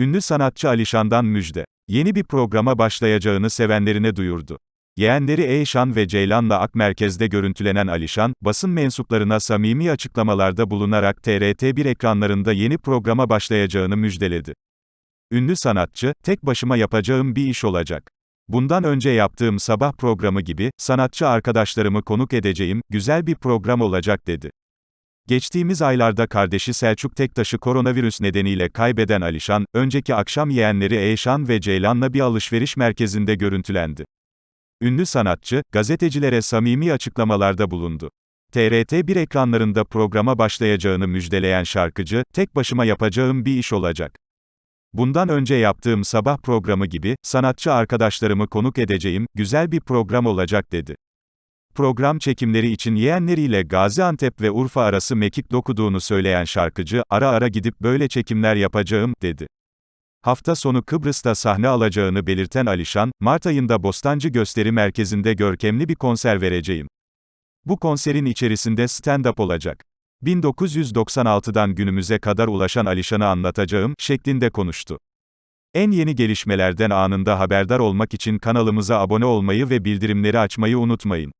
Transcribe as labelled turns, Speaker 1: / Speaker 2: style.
Speaker 1: Ünlü sanatçı Alişan'dan müjde. Yeni bir programa başlayacağını sevenlerine duyurdu. Yeğenleri Eyşan ve Ceylan'la Ak Merkez'de görüntülenen Alişan, basın mensuplarına samimi açıklamalarda bulunarak TRT1 ekranlarında yeni programa başlayacağını müjdeledi. Ünlü sanatçı, tek başıma yapacağım bir iş olacak. Bundan önce yaptığım sabah programı gibi, sanatçı arkadaşlarımı konuk edeceğim, güzel bir program olacak dedi. Geçtiğimiz aylarda kardeşi Selçuk Tektaş'ı koronavirüs nedeniyle kaybeden Alişan, önceki akşam yeğenleri Eyşan ve Ceylan'la bir alışveriş merkezinde görüntülendi. Ünlü sanatçı, gazetecilere samimi açıklamalarda bulundu. TRT1 ekranlarında programa başlayacağını müjdeleyen şarkıcı, tek başıma yapacağım bir iş olacak. Bundan önce yaptığım sabah programı gibi, sanatçı arkadaşlarımı konuk edeceğim, güzel bir program olacak dedi. Program çekimleri için yeğenleriyle Gaziantep ve Urfa arası mekik dokuduğunu söyleyen şarkıcı, ara ara gidip böyle çekimler yapacağım, dedi. Hafta sonu Kıbrıs'ta sahne alacağını belirten Alişan, Mart ayında Bostancı Gösteri Merkezi'nde görkemli bir konser vereceğim. Bu konserin içerisinde stand-up olacak. 1996'dan günümüze kadar ulaşan Alişan'ı anlatacağım, şeklinde konuştu. En yeni gelişmelerden anında haberdar olmak için kanalımıza abone olmayı ve bildirimleri açmayı unutmayın.